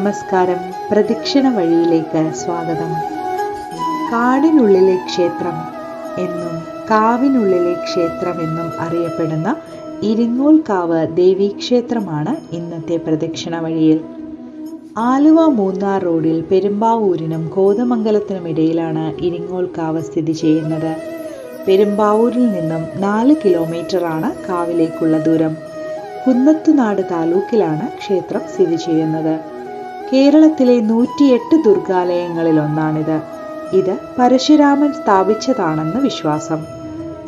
നമസ്കാരം. പ്രദക്ഷിണ വഴിയിലേക്ക് സ്വാഗതം. കാടിനുള്ളിലെ ക്ഷേത്രം എന്നും കാവിനുള്ളിലെ ക്ഷേത്രം എന്നും അറിയപ്പെടുന്ന ഇരിങ്ങോൽക്കാവ് ദേവീക്ഷേത്രമാണ് ഇന്നത്തെ പ്രദക്ഷിണ വഴിയിൽ. ആലുവ മൂന്നാർ റോഡിൽ പെരുമ്പാവൂരിനും കോതമംഗലത്തിനും ഇടയിലാണ് ഇരിങ്ങോൽക്കാവ് സ്ഥിതി ചെയ്യുന്നത്. പെരുമ്പാവൂരിൽ നിന്നും നാല് കിലോമീറ്ററാണ് കാവിലേക്കുള്ള ദൂരം. കുന്നത്തുനാട് താലൂക്കിലാണ് ക്ഷേത്രം സ്ഥിതി ചെയ്യുന്നത്. കേരളത്തിലെ നൂറ്റിയെട്ട് ദുർഗാലയങ്ങളിൽ ഒന്നാണിത് ഇത് പരശുരാമൻ സ്ഥാപിച്ചതാണെന്ന് വിശ്വാസം.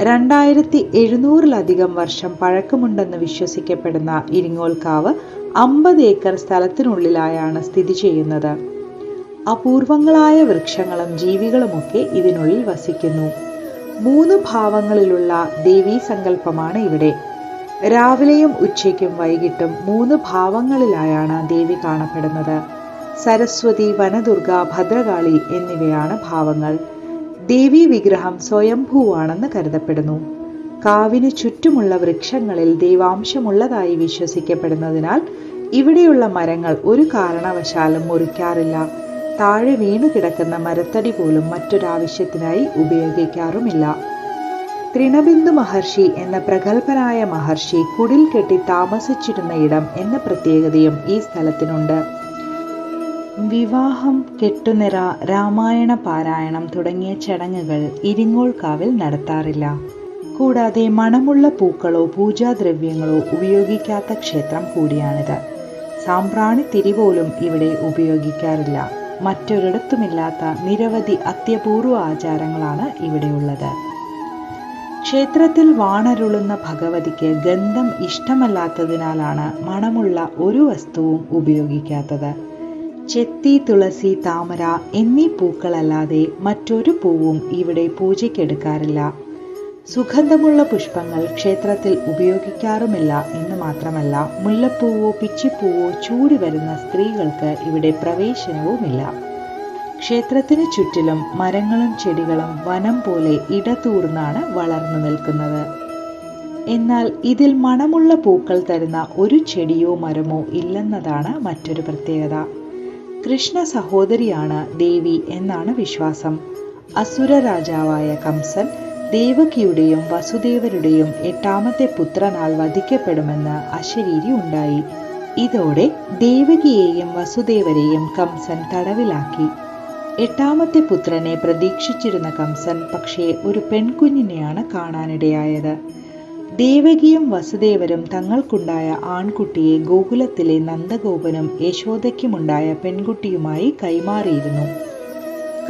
രണ്ടായിരത്തി എഴുന്നൂറിലധികം വർഷം പഴക്കമുണ്ടെന്ന് വിശ്വസിക്കപ്പെടുന്ന ഇരിങ്ങോൽക്കാവ് അമ്പത് ഏക്കർ സ്ഥലത്തിനുള്ളിലായാണ് സ്ഥിതി ചെയ്യുന്നത്. അപൂർവങ്ങളായ വൃക്ഷങ്ങളും ജീവികളുമൊക്കെ ഇതിനുള്ളിൽ വസിക്കുന്നു. മൂന്ന് ഭാവങ്ങളിലുള്ള ദേവീ സങ്കല്പമാണ് ഇവിടെ. രാവിലെയും ഉച്ചയ്ക്കും വൈകിട്ടും മൂന്ന് ഭാവങ്ങളിലായാണ് ദേവി കാണപ്പെടുന്നത്. സരസ്വതി വനദുർഗ ഭദ്രകാളി എന്നിവയാണ് ഭാവങ്ങൾ. ദേവി വിഗ്രഹം സ്വയംഭൂവാണെന്ന് കരുതപ്പെടുന്നു. കാവിന് ചുറ്റുമുള്ള വൃക്ഷങ്ങളിൽ ദൈവാംശമുള്ളതായി വിശ്വസിക്കപ്പെടുന്നതിനാൽ ഇവിടെയുള്ള മരങ്ങൾ ഒരു കാരണവശാലും മുറിക്കാറില്ല. താഴെ വീണു കിടക്കുന്ന മരത്തടി പോലും മറ്റൊരാവശ്യത്തിനായി ഉപയോഗിക്കാറുമില്ല. തൃണബിന്ദു മഹർഷി എന്ന പ്രഗത്ഭനായ മഹർഷി കുടിൽ കെട്ടി താമസിച്ചിരുന്ന ഇടം എന്ന പ്രത്യേകതയും ഈ സ്ഥലത്തിനുണ്ട്. വിവാഹം കെട്ടുനിറ രാമായണ പാരായണം തുടങ്ങിയ ചടങ്ങുകൾ ഇരിങ്ങോൾക്കാവിൽ നടത്താറില്ല. കൂടാതെ മണമുള്ള പൂക്കളോ പൂജാദ്രവ്യങ്ങളോ ഉപയോഗിക്കാത്ത ക്ഷേത്രം കൂടിയാണിത്. സാമ്പ്രാണി തിരി പോലും ഇവിടെ ഉപയോഗിക്കാറില്ല. മറ്റൊരിടത്തുമില്ലാത്ത നിരവധി അത്യപൂർവ ആചാരങ്ങളാണ് ഇവിടെയുള്ളത്. ക്ഷേത്രത്തിൽ വാണരുളുന്ന ഭഗവതിക്ക് ഗന്ധം ഇഷ്ടമല്ലാത്തതിനാലാണ് മണമുള്ള ഒരു വസ്തുവും ഉപയോഗിക്കാത്തത്. ചെത്തി തുളസി താമര എന്നീ പൂക്കളല്ലാതെ മറ്റൊരു പൂവും ഇവിടെ പൂജയ്ക്കെടുക്കാറില്ല. സുഗന്ധമുള്ള പുഷ്പങ്ങൾ ക്ഷേത്രത്തിൽ ഉപയോഗിക്കാറുമില്ല എന്ന് മാത്രമല്ല മുല്ലപ്പൂവോ പിച്ചിപ്പൂവോ ചൂടി വരുന്ന സ്ത്രീകൾക്ക് ഇവിടെ പ്രവേശനവുമില്ല. ക്ഷേത്രത്തിന് ചുറ്റിലും മരങ്ങളും ചെടികളും വനം പോലെ ഇടതൂർന്നാണ് വളർന്നു നിൽക്കുന്നത്. എന്നാൽ ഇതിൽ മണമുള്ള പൂക്കൾ തരുന്ന ഒരു ചെടിയോ മരമോ ഇല്ലെന്നതാണ് മറ്റൊരു പ്രത്യേകത. കൃഷ്ണ സഹോദരിയാണ് ദേവി എന്നാണ് വിശ്വാസം. അസുര രാജാവായ കംസൻ ദേവകിയുടെയും വസുദേവരുടെയും എട്ടാമത്തെ പുത്രനാൽ വധിക്കപ്പെടുമെന്ന് അശരീരി ഉണ്ടായി. ഇതോടെ ദേവകിയെയും വസുദേവരെയും കംസൻ തടവിലാക്കി. എട്ടാമത്തെ പുത്രനെ പ്രതീക്ഷിച്ചിരുന്ന കംസൻ പക്ഷേ ഒരു പെൺകുഞ്ഞിനെയാണ് കാണാനിടയായത്. ദേവകിയും വസുദേവരും തങ്ങൾക്കുണ്ടായ ആൺകുട്ടിയെ ഗോകുലത്തിലെ നന്ദഗോപനും യശോദയ്ക്കുമുണ്ടായ പെൺകുട്ടിയുമായി കൈമാറിയിരുന്നു.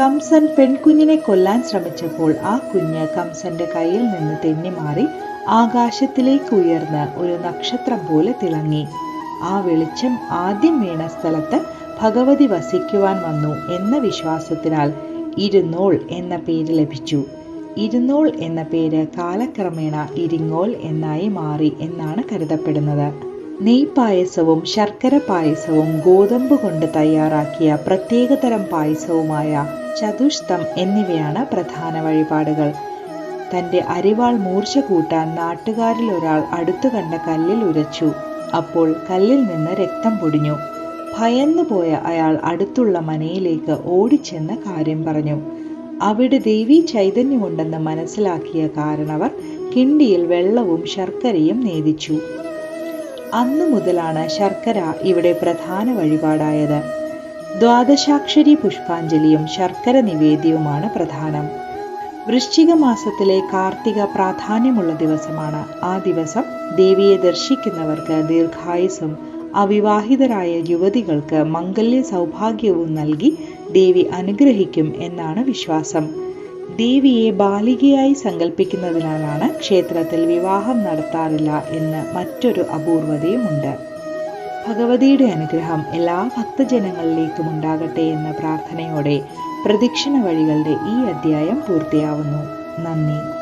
കംസൻ പെൺകുഞ്ഞിനെ കൊല്ലാൻ ശ്രമിച്ചപ്പോൾ ആ കുഞ്ഞ് കംസന്റെ കയ്യിൽ നിന്ന് തെന്നിമാറി ആകാശത്തിലേക്ക് ഉയർന്ന് ഒരു നക്ഷത്രം പോലെ തിളങ്ങി. ആ വെളിച്ചം ആദ്യം വീണ സ്ഥലത്ത് ഭഗവതി വസിക്കുവാൻ വന്നു എന്ന വിശ്വാസത്തിനാൽ ഇരുന്നോൾ എന്ന പേര് ലഭിച്ചു. ഇരുന്നോൾ എന്ന പേര് കാലക്രമേണ ഇരിങ്ങോൾ എന്നായി മാറി എന്നാണ് കരുതപ്പെടുന്നത്. നെയ്പായസവും ശർക്കര പായസവും ഗോതമ്പ് കൊണ്ട് തയ്യാറാക്കിയ പ്രത്യേകതരം പായസവുമായ ചതുഷ്തം എന്നിവയാണ് പ്രധാന വഴിപാടുകൾ. തന്റെ അരിവാൾ മൂർച്ച കൂട്ടാൻ നാട്ടുകാരിൽ ഒരാൾ അടുത്തു കണ്ട കല്ലിൽ ഉരച്ചു. അപ്പോൾ കല്ലിൽ നിന്ന് രക്തം പൊടിഞ്ഞു. ഭയന്നു പോയ അയാൾ അടുത്തുള്ള മനയിലേക്ക് ഓടിച്ചെന്ന കാര്യം പറഞ്ഞു. അവിടെ ദേവി ചൈതന്യമുണ്ടെന്ന് മനസ്സിലാക്കിയ കാരണവർ കിണ്ടിയിൽ വെള്ളവും ശർക്കരയും നേദിച്ചു. അന്നു മുതലാണ് ശർക്കര ഇവിടെ പ്രധാന വഴിപാടായത്. ദ്വാദശാക്ഷരി പുഷ്പാഞ്ജലിയും ശർക്കര നിവേദ്യവുമാണ് പ്രധാനം. വൃശ്ചിക മാസത്തിലെ കാർത്തിക പ്രാധാന്യമുള്ള ദിവസമാണ്. ആ ദിവസം ദേവിയെ ദർശിക്കുന്നവർക്ക് ദീർഘായുസും അവിവാഹിതരായ യുവതികൾക്ക് മംഗല്യ സൗഭാഗ്യവും നൽകി ദേവി അനുഗ്രഹിക്കും എന്നാണ് വിശ്വാസം. ദേവിയെ ബാലികയായി സങ്കല്പിക്കുന്നതിനാലാണ് ക്ഷേത്രത്തിൽ വിവാഹം നടത്താറില്ല എന്ന് മറ്റൊരു അപൂർവതയുമുണ്ട്. ഭഗവതിയുടെ അനുഗ്രഹം എല്ലാ ഭക്തജനങ്ങളിലേക്കും ഉണ്ടാകട്ടെ എന്ന പ്രാർത്ഥനയോടെ പ്രദക്ഷിണ വഴികളുടെ ഈ അധ്യായം പൂർത്തിയാവുന്നു. നന്ദി.